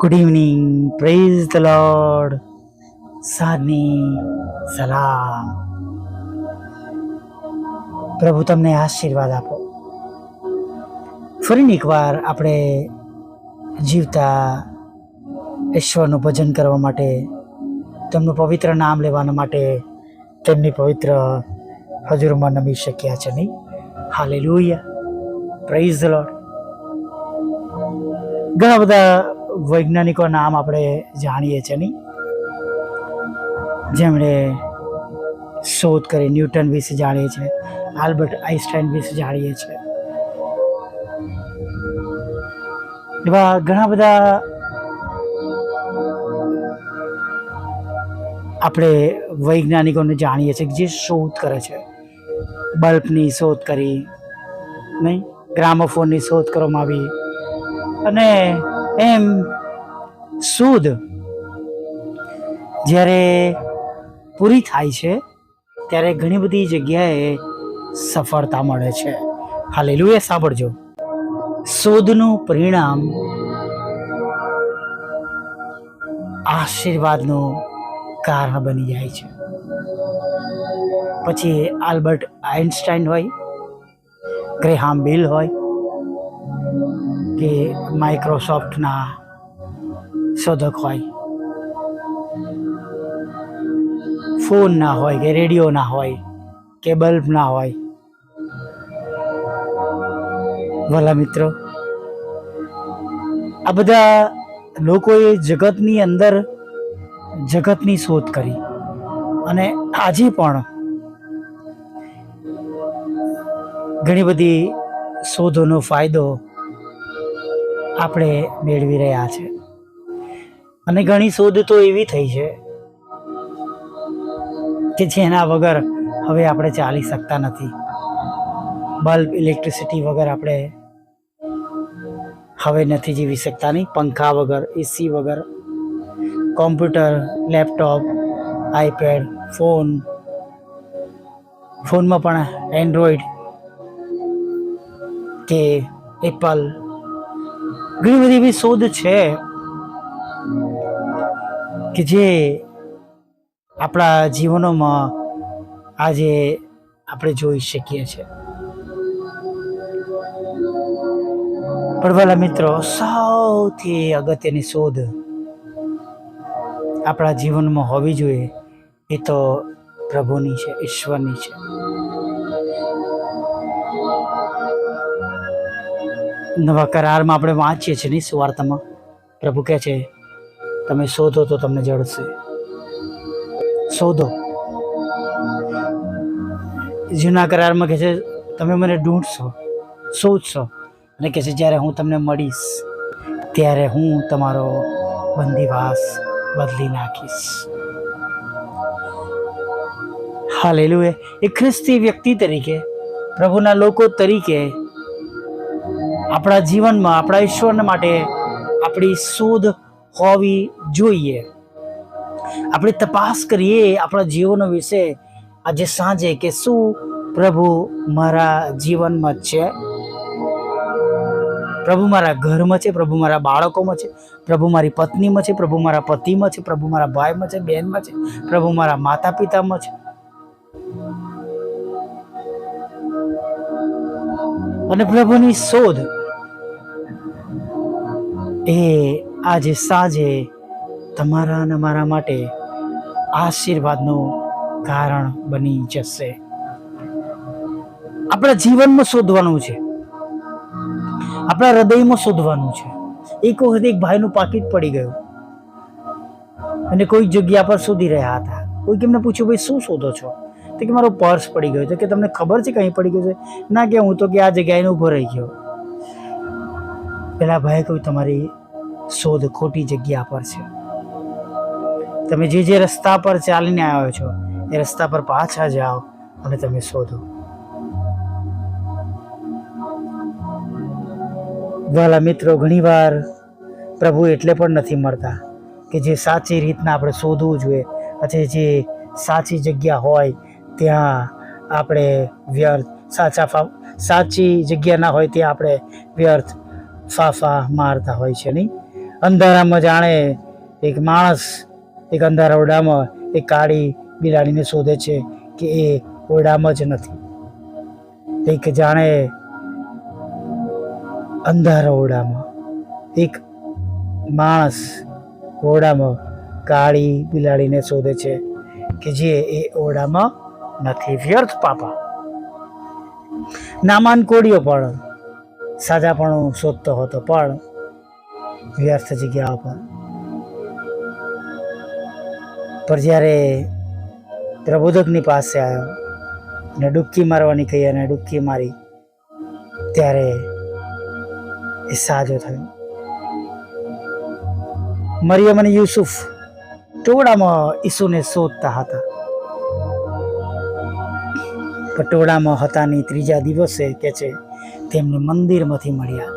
Good evening praise the Lord સાધની સલામ પ્રભુ તમને આશીર્વાદ આપો. ફરીને એકવાર આપણે જીવતા ઈશ્વરનું ભજન કરવા માટે, તેમનું પવિત્ર નામ લેવાના માટે તેમની પવિત્ર હજુરમાં નમી શક્યા છે નહીં? હાલે પ્રેઝ ધ લોર્ડ ઘણા બધા વૈજ્ઞાનિકો નામ આપણે જાણીએ છીએ નહીં. જેમણે શોધ કરી ન્યૂટન વિશે જાણીએ છીએ, આલ્બર્ટ આઇન્સ્ટાઈન વિશે જાણીએ છીએ. એવા ઘણા બધા આપણે વૈજ્ઞાનિકોને જાણીએ છીએ જે શોધ કરે છે. બલ્બની શોધ કરી, નહીં? ગ્રામોફોનની શોધ કરવામાં આવી. અને એમ સુદ જ્યારે પૂરી થાય છે, ત્યારે ઘણી બધી જગ્યાએ સફળતા મળે છે. હાલેલું એ સાંભળજો. શોધનું પરિણામ આશીર્વાદનું કારણ બની જાય છે. પછી આલ્બર્ટ આઇન્સ્ટાઈન હોય, ગ્રેહામ બિલ હોય કે માઇક્રોસોફ્ટના શોધક હોય. ફોનના હોય કે રેડિયોના હોય કે બલ્બના હોય. ભલા મિત્રો, આ બધા લોકોએ જગતની અંદર જગતની શોધ કરી. અને આજે પણ ઘણી બધી શોધોનો ફાયદો આપણે મેળવી રહ્યા છે. અને ઘણી શોધ તો એવી થઈ છે કે જેના વગર હવે આપણે ચાલી શકતા નથી. બલ્બ, ઇલેક્ટ્રિસિટી વગર આપણે હવે નથી જીવી શકતા નહીં. પંખા વગર એસી વગર, કોમ્પ્યુટર, લેપટોપ, આઈપેડ, ફોન, ફોનમાં પણ એન્ડ્રોઈડ કે એપલ ઘણી બધી એવી શોધ છે કે જે આપણા જીવનોમાં આજે આપણે જોઈ શકીએ છીએ. પડવાલા મિત્રો, સૌથી અગત્યની શોધ આપણા જીવનમાં હોવી જોઈએ એ તો પ્રભુની છે, ઈશ્વરની છે. નવા કરારમાં આપણે વાંચીએ છીએ નહીં સુવાર્તામાં. પ્રભુ કહે છે, તમે શોધો તો તમને જળશે શોધો. જૂના કરારમાં કહે છે, તમે મને ઢૂંઢશો, શોધશો. અને કહે છે, જ્યારે હું તમને મળીશ, ત્યારે હું તમારો બંદીવાસ બદલી નાખીશ. હાલેલુએ એ ખ્રિસ્તી વ્યક્તિ તરીકે, પ્રભુના લોકો તરીકે આપણા જીવનમાં, આપણા ઈશ્વરને માટે આપણી શોધ હોવી જોઈએ. આપણે તપાસ કરીએ આપણા જીવન વિશે આજે સાંજે કે શું પ્રભુ મારા જીવનમાં છે? પ્રભુ મારા ઘરમાં છે, પ્રભુ મારા બાળકોમાં છે, પ્રભુ મારી પત્નીમાં છે, પ્રભુ મારા પતિમાં છે, પ્રભુ મારા ભાઈમાં છે, બહેનમાં છે, પ્રભુ મારા માતા પિતામાં છે. અને પ્રભુની શોધ એ આજે સાંજે તમારા અને મારા માટે આશીર્વાદનું કારણ બની જશે. આપણા જીવનમાં શોધવાનું છે. આપણા હૃદયમાં શોધવાનું છે. એક વખત એક ભાઈનું પાકીટ પડી ગયું. અને કોઈ જગ્યા પર શોધી રહ્યા હતા. કોઈ કેમને પૂછ્યું, ભાઈ, શું શોધો છો? તો કે, મારો પર્સ પડી ગયો તો કે, તમને ખબર છે કંઈ પડી ગયું છે? ના કે, હું તો કે આ જગ્યાએ ઊભો રહી ગયો. પેલા ભાઈ કહ્યું તમારી શોધ ખોટી જગ્યા પર છે. તમે જે જે રસ્તા પર ચાલીને આવ્યો છો, એ રસ્તા પર પાછા જાઓ અને તમે શોધો. વાલા મિત્રો, ઘણીવાર પ્રભુ એટલે પણ નથી મળતા કે જે સાચી રીતના આપણે શોધવું જોઈએ અથવા જે સાચી જગ્યા હોય, ત્યાં આપણે વ્યર્થ, સાચા સાચી જગ્યા ના હોય, ત્યાં આપણે વ્યર્થ ફાફા મારતા હોય છે નહીં. અંધારામાં જાણે એક માણસ એક અંધારા ઓરડામાં એક કાળી બિલાડીને શોધે છે કે એ ઓરડામાં જ નથી. એક જાણે અંધારા ઓરડામાં એક માણસ ઓરડામાં કાળી બિલાડીને શોધે છે કે જે એ ઓરડામાં નથી. વ્યર્થ પાપા. નામાન કોડીઓ પણ સાજાપણું શોધતો હતો, પણ વ્યર્થ જગ્યાઓ પર પર જ્યારે પ્રબોધકની પાસે આવ્યો અને ડૂબકી મારવાની કહી અને ડૂબકી મારી, ત્યારે એ સાજો થયો. મરિયમ અને યુસુફ ટોળામાં ઈસુને શોધતા હતા. પટોળામાં હતાની ત્રીજા દિવસે કે છે તેમને મંદિરમાંથી મળ્યા.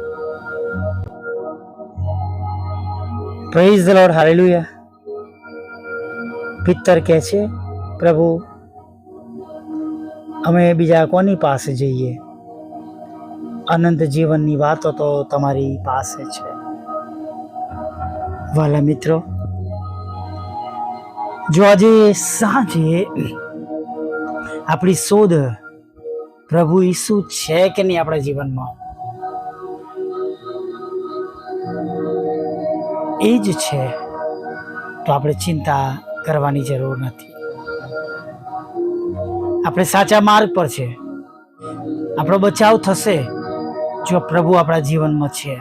Praise the Lord hallelujah Pittar કહે છે, પ્રભુ, અમે બીજા કોની પાસે જઈએ? અનંત જીવનની વાતો તો તમારી પાસે છે. વાલા મિત્રો, જો આજે સાંજે આપણી શોધ પ્રભુ ઈસુ છે કે નહીં આપણા જીવનમાં? એ જ છે. તો આપણે ચિંતા કરવાની જરૂર નથી. આપણે સાચા માર્ગ પર છે. આપણો બચાવ થશે જો પ્રભુ આપણા જીવનમાં છે.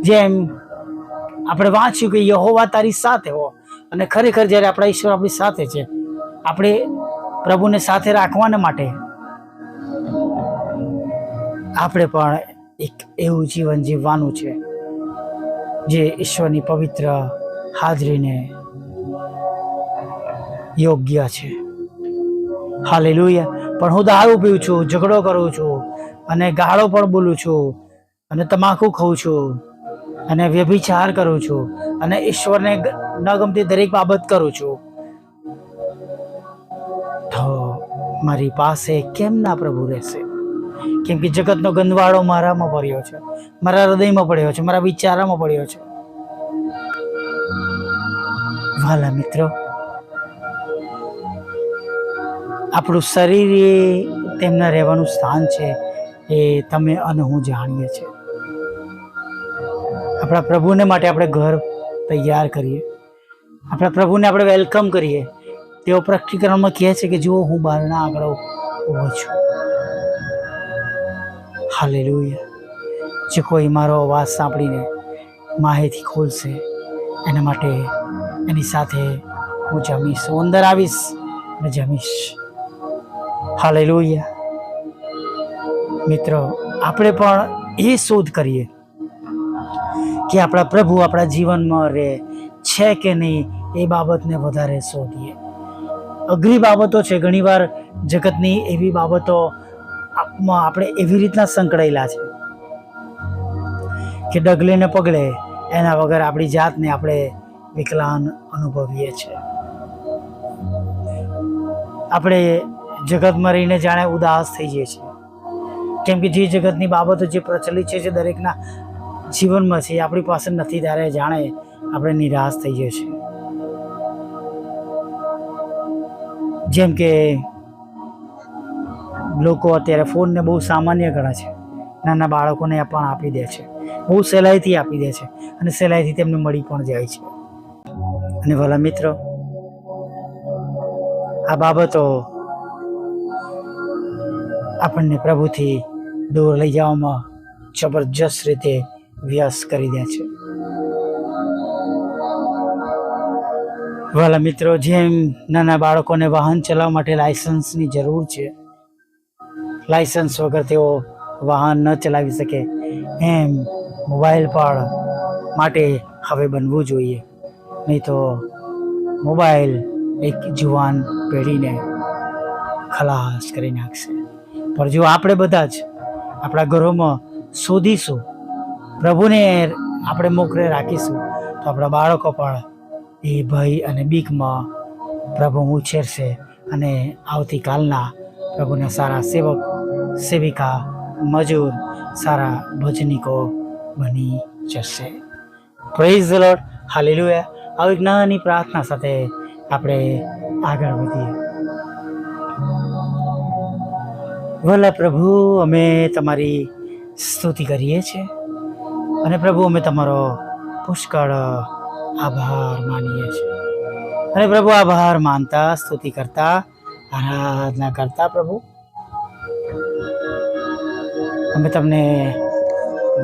જેમ આપણે વાંચ્યું કે યહોવા તારી સાથે હો અને ખરેખર જ્યારે આપણા ઈશ્વર આપણી સાથે છે, આપણે પ્રભુને સાથે રાખવાને માટે આપણે પણ એક એવું જીવન જીવવાનું છે, જે ઈશ્વરની પવિત્ર હાજરીને યોગ્ય છે. હાલેલુયા. પણ હું દારૂ પીઉં છું, ઝઘડો કરું છું, અને ગાળો પણ બોલું છું, અને તમાકુ ખાઉં છું, અને વ્યભિચાર કરું છું, અને ઈશ્વરને ન ગમતી દરેક બાબત કરું છું. તો મારી પાસે કેમ ના પ્રભુ રહેશે? કેમ કે જગતનો ગંદવાળો મારામાં પડ્યો છે. મારા હૃદયમાં પડ્યો છે, મારા વિચારામાં પડ્યો છે. વાલા મિત્રો, આપણું શરીર એ તેમના રહેવાનું સ્થાન છે એ તમે અને હું જાણીએ છીએ. આપણા પ્રભુને માટે આપણે ઘર તૈયાર કરીએ. આપણા પ્રભુને આપણે વેલકમ કરીએ. તેઓ પ્રકટીકરણમાં કહે છે કે જુઓ હું બહારના આગળ ઊભો છું. હાલેલુયા. જે કોઈ મારો અવાજ સાંભળીને માહિતી ખોલશે, એના માટે એની સાથે હું જમીશ. હું અંદર આવીશ અને જમીશ. હાલેલુયા. મિત્રો, આપણે પણ એ શોધ કરીએ કે આપણા પ્રભુ આપણા જીવનમાં રહે છે કે નહીં એ બાબતને વધારે શોધીએ. અઘરી બાબતો છે, ઘણીવાર જગતની એવી બાબતો આપમાં આપણે એવી રીતના સંકળાયેલા છે કે ડગલે ને પગલે એના વગર આપણી જાતને આપણે વિકલાંગ અનુભવીએ છીએ. આપણે જગતમાં રહીને જાણે ઉદાસ થઈ જઈએ છીએ. કેમ કે જે જગતની બાબતો જે પ્રચલિત છે, જે દરેકના જીવનમાં છે આપણી પાસે નથી ત્યારે જાણે આપણે નિરાશ થઈ જઈએ છીએ. જેમ કે લોકો અત્યારે ફોનને બહુ સામાન્ય ગણે છે. નાના બાળકોને પણ આપી દે છે. બહુ સહેલાઈથી આપી દે છે. અને સહેલાઈથી તેમને મળી પણ જાય છે. અને ભલા મિત્રો, આ બાબતો આપણને પ્રભુથી દૂર લઈ જવામાં જબરજસ્ત રીતે વ્યસ કરી દે છે. વાલા મિત્રો, જેમ નાના બાળકોને વાહન ચલાવવા માટે લાયસન્સની જરૂર છે લાયસન્સ વગર તેઓ વાહન ન ચલાવી શકે. એમ મોબાઈલ પણ માટે હવે બનવું જોઈએ. નહીં તો મોબાઈલ એક જુવાન પેઢીને ખલાસ કરી નાખશે. પણ જો આપણે બધા જ આપણા ઘરોમાં શોધીશું, પ્રભુને આપણે મોકરે રાખીશું, તો આપણા બાળકો પણ એ ભય અને બીકમાં પ્રભુ ઉછેરશે અને આવતીકાલના પ્રભુના સારા સેવક સેવિકા, મજૂર સારા ભજનિકો બની જશે. પ્રેઝ લોટ હાલેલુયા આવી નાની પ્રાર્થના સાથે આપણે આગળ વધીએ. ભલા પ્રભુ, અમે તમારી સ્તુતિ કરીએ છીએ અને પ્રભુ, અમે તમારો પુષ્કળ આભાર માનીએ છીએ. અને પ્રભુ, આભાર માનતા, સ્તુતિ કરતા, આરાધના કરતા પ્રભુ અમે તમને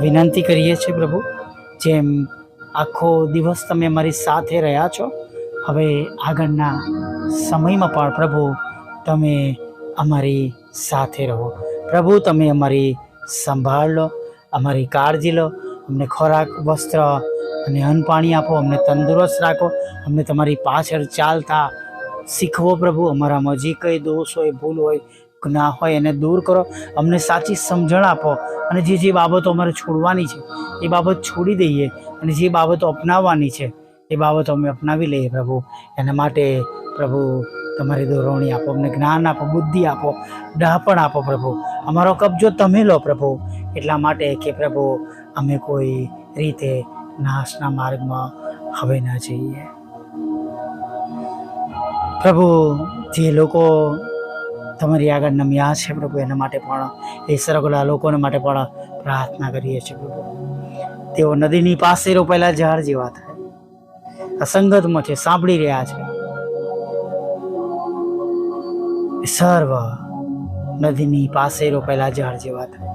વિનંતી કરીએ છીએ પ્રભુ, જેમ આખો દિવસ તમે અમારી સાથે રહ્યા છો, હવે આગળના સમયમાં પણ પ્રભુ તમે અમારી સાથે રહો. પ્રભુ, તમે અમારી સંભાળ લો, અમારી કાળજી લો, અમને ખોરાક, વસ્ત્ર અને અન્ન પાણી આપો, અમને તંદુરસ્ત રાખો, અમને તમારી પાછળ ચાલતા શીખવો પ્રભુ. અમારામાં જે કંઈ દોષ હોય, ભૂલ હોય ગુનાહ હોય એને દૂર કરો, અમને સાચી સમજણ આપો. અને જે જે બાબતો અમારે છોડવાની છે, એ બાબત છોડી દઈએ અને જે બાબતો અપનાવવાની છે, એ બાબતો અમે અપનાવી લઈએ પ્રભુ. એના માટે પ્રભુ તમારી દોરવણી આપો, અમને જ્ઞાન આપો, બુદ્ધિ આપો ડહાપણ આપો પ્રભુ. અમારો કબજો તમે લો પ્રભુ. એટલા માટે કે પ્રભુ, અમે કોઈ રીતે નાશના માર્ગમાં હવે ના જઈએ. પ્રભુ, જે લોકો તમારી આગળ નમ્યા છે પ્રભુ, એના માટે પણ, એ સરગલા લોકોને માટે પણ પ્રાર્થના કરીએ છીએ પ્રભુ. તેઓ નદીની પાસે રોપેલા ઝાડ જેવા થાય. અસંગતમાં છે, સાંભળી રહ્યા છે. સર્વ નદીની પાસે રોપેલા ઝાડ જેવા થાય.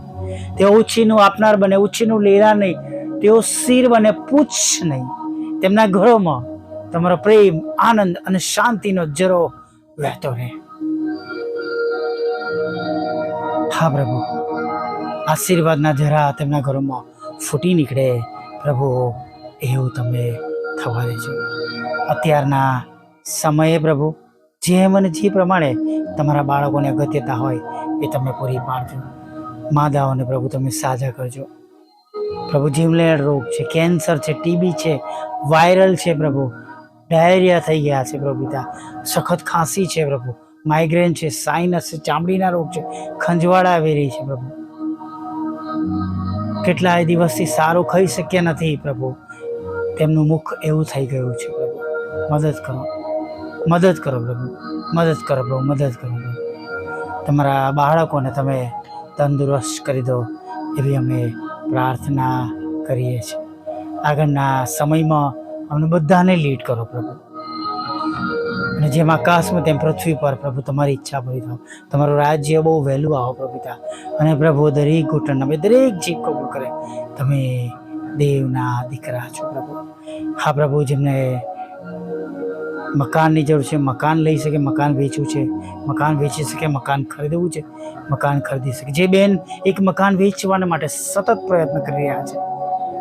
તેઓ ઉછીનું આપનાર બને, ઉછીનું લેરા નહીં. તેઓ શિર બને, પૂછ નહીં. તેમના ઘરોમાં તમારો પ્રેમ, આનંદ અને શાંતિનો જરો વહેતો રહે. હા પ્રભુ. આશીર્વાદના જરા તેમના ઘરોમાં ફૂટી નીકળે. પ્રભુ, એવું તમે થવા દેજો. અત્યારના સમયે પ્રભુ, જેમ અને જે પ્રમાણે તમારા બાળકોને અગત્યતા હોય એ તમે પૂરી પાડજો. માદાઓને પ્રભુ તમે સાજા કરજો. પ્રભુ, જીવલેણ રોગ છે, કેન્સર છે, ટીબી છે, વાયરલ છે પ્રભુ. ડાયરિયા થઈ ગયા છે પ્રભુ પિતા. સખત ખાંસી છે પ્રભુ. માઇગ્રેન છે સાઇનસ છે, ચામડીના રોગ છે, ખંજવાળ આવી રહી છે પ્રભુ. કેટલાય દિવસથી સારું ખાઈ શક્યા નથી પ્રભુ. તેમનું મુખ એવું થઈ ગયું છે પ્રભુ. મદદ કરો. મદદ કરો પ્રભુ. મદદ કરો પ્રભુ, મદદ કરો પ્રભુ. તમારા બાળકોને તમે તંદુરસ્ત કરી દો એવી અમે પ્રાર્થના કરીએ છીએ. આગળના સમયમાં અમને બધાને લીડ કરો પ્રભુ. અને જેમ આકાશમાં તેમ પૃથ્વી પર પ્રભુ તમારી ઈચ્છા પૂરી થાવ. તમારું રાજ્ય બહુ વહેલું આવો પ્રભુ પિતા અને પ્રભુ દરેક ઘૂંટણ અમે દરેક જીવ કબૂલ કરે. તમે દેવના દીકરા છો પ્રભુ. હા પ્રભુ, જેમને મકાનની જરૂર છે, મકાન લઈ શકે, મકાન વેચવું છે, મકાન વેચી શકે, મકાન ખરીદવું છે, મકાન ખરીદી શકે. જે બેન એક મકાન વેચવાના માટે સતત પ્રયત્ન કરી રહ્યા છે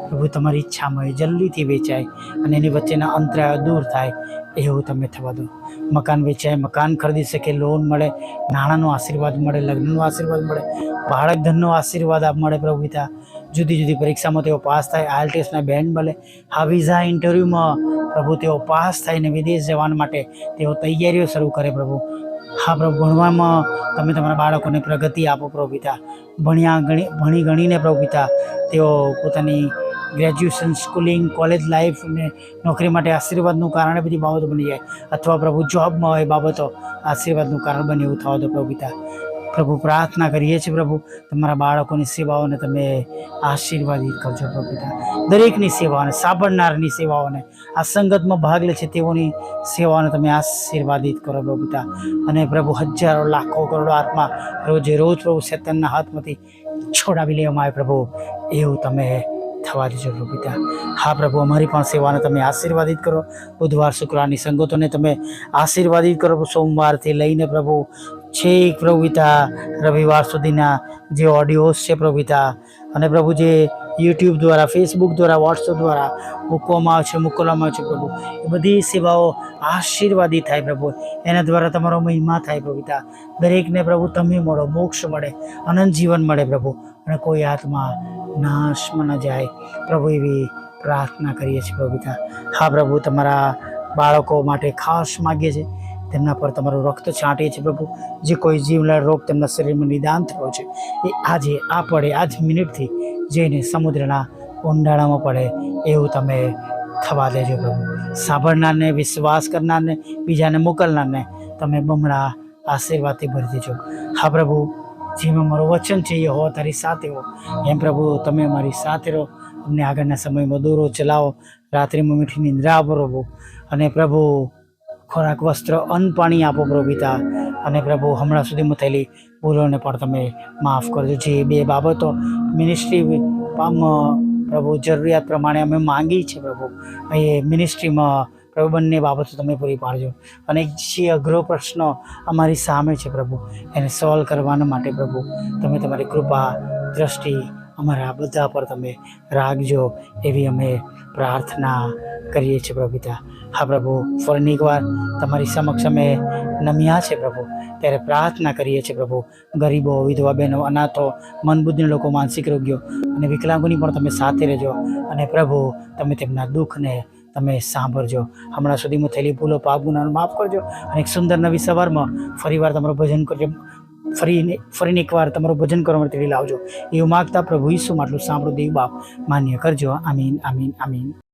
પ્રભુ તમારી ઈચ્છામાં જલ્દીથી વેચાય અને એની વચ્ચેના અંતરાયો દૂર થાય, એવું તમે થવા દો. મકાન વેચાય, મકાન ખરીદી શકે લોન મળે, નાણાંનો આશીર્વાદ મળે, લગ્નનો આશીર્વાદ મળે, બાળક ધનનો આશીર્વાદ આપ મળે પ્રભુ પિતા જુદી જુદી પરીક્ષામાં તેઓ પાસ થાય, આઈએલટીએસના બેન્ડ મળે, આ વિઝા ઇન્ટરવ્યૂમાં પ્રભુ તેઓ પાસ થઈને વિદેશ જવા માટે તેઓ તૈયારીઓ શરૂ કરે પ્રભુ. હા પ્રભુ ભણવામાં તમે તમારા બાળકોને પ્રગતિ આપો પ્રભુ પિતા ભણ્યા ગણી, ભણી ગણીને પ્રભુ પિતા તેઓ પોતાની ગ્રેજ્યુએશન સ્કૂલિંગ કોલેજ લાઈફ ને નોકરી માટે આશીર્વાદનું કારણ બધી બાબતો બની જાય. અથવા પ્રભુ જોબમાં હોય બાબતો આશીર્વાદનું કારણ બને એવું થવા દો પ્રભુ પિતા પ્રભુ, પ્રાર્થના કરીએ છીએ પ્રભુ, તમારા બાળકોની સેવાઓને તમે આશીર્વાદિત કરજો પ્રભુ પિતા. દરેકની સેવાઓને, સાંભળનારની સેવાઓને, આ સંગતમાં ભાગ લે છે તેઓની સેવાઓને તમે આશીર્વાદિત કરો પ્રભુ પિતા. અને પ્રભુ, હજારો, લાખો, કરોડો આત્મા રોજે રોજ પ્રભુ શેતનના હાથમાંથી છોડાવી લેવામાં આવે પ્રભુ. એવું તમે થવા દેજો પ્રભુ પિતા. હા પ્રભુ, અમારી પણ સેવાને તમે આશીર્વાદિત કરો. બુધવાર, શુક્રવારની સંગતોને તમે આશીર્વાદિત કરો સોમવારથી લઈને પ્રભુ છેક પ્રભુતા રવિવાર સુધીના જે ઓડિયોઝ છે પ્રભુ અને પ્રભુ જે યુટ્યુબ દ્વારા ફેસબુક દ્વારા વોટ્સઅપ દ્વારા મૂકવામાં આવે છે મોકલવામાં આવે છે પ્રભુ. એ બધી સેવાઓ આશીર્વાદી થાય પ્રભુ. એના દ્વારા તમારો મહિમા થાય પ્રભુતા દરેકને પ્રભુ તમે મળો, મોક્ષ મળે, અનંત જીવન મળે પ્રભુ. અને કોઈ આત્મા નાશમાં ન જાય. પ્રભુ એવી પ્રાર્થના કરીએ છીએ પ્રભુતા હા પ્રભુ, તમારા બાળકો માટે ખાસ માગીએ છીએ. તેમના પર તમારું રક્ત છાંટીએ છીએ પ્રભુ. જે કોઈ જીવલા રોગ તેમના શરીરમાં નિદાન થયો છે, એ આજે આ પડે, આજ મિનિટથી જઈને સમુદ્રના ઊંડાણામાં પડે એવું તમે થવા દેજો પ્રભુ. સાંભળનારને, વિશ્વાસ કરનારને, બીજાને મોકલનારને તમે બમણા આશીર્વાદથી ભરી દેજો. હા પ્રભુ, જેમાં મારું વચન છે એ હો તારી સાથે હો. એમ પ્રભુ, તમે અમારી સાથે રહો. અમને આગળના સમયમાં દોરો ચલાવો. રાત્રિમાં મીઠી નિંદ્રા આપો પ્રભુ. અને પ્રભુ ખોરાક, વસ્ત્ર, અન્ન, પાણી આપો પ્રભુ પિતા અને પ્રભુ, હમણાં સુધીમાં થયેલી ભૂલોને પણ તમે માફ કરજો. જે બે બાબતો મિનિસ્ટ્રી પ્રભુ, જરૂરિયાત પ્રમાણે અમે માંગી છે પ્રભુ, એ મિનિસ્ટ્રીમાં પ્રભુ, બંને બાબતો તમે પૂરી પાડજો. અને જે અઘરો પ્રશ્ન અમારી સામે છે પ્રભુ, એને સોલ્વ કરવાના માટે પ્રભુ, તમે તમારી કૃપા, દ્રષ્ટિ અમારા બધા પર તમે રાખજો એવી અમે પ્રાર્થના કરીએ છીએ પ્રભુ પિતા. હા પ્રભુ ફરીને એકવાર તમારી સમક્ષ અમે નમ્યા છે પ્રભુ. ત્યારે પ્રાર્થના કરીએ છીએ પ્રભુ. ગરીબો, વિધવા બહેનો, અનાથો, મનબુદ્ધિના લોકો, માનસિક રોગીઓ અને વિકલાંગોની પણ તમે સાથે રહેજો. અને પ્રભુ, તમે તેમના દુઃખને તમે સાંભળજો. હમણાં સુધીમાં થયેલી ભૂલો, પાપ ગુનાનું માફ કરજો અને એક સુંદર નવી સવારમાં ફરીવાર તમારું ભજન કરજો. ફરીને ફરીને એકવાર તમારું ભજન કરવા માટે લાવજો. એવું માગતા પ્રભુ ઈસુ માટલું સાંભળો, દેવ બાપ માન્ય કરજો. આમીન આમીન આમીન.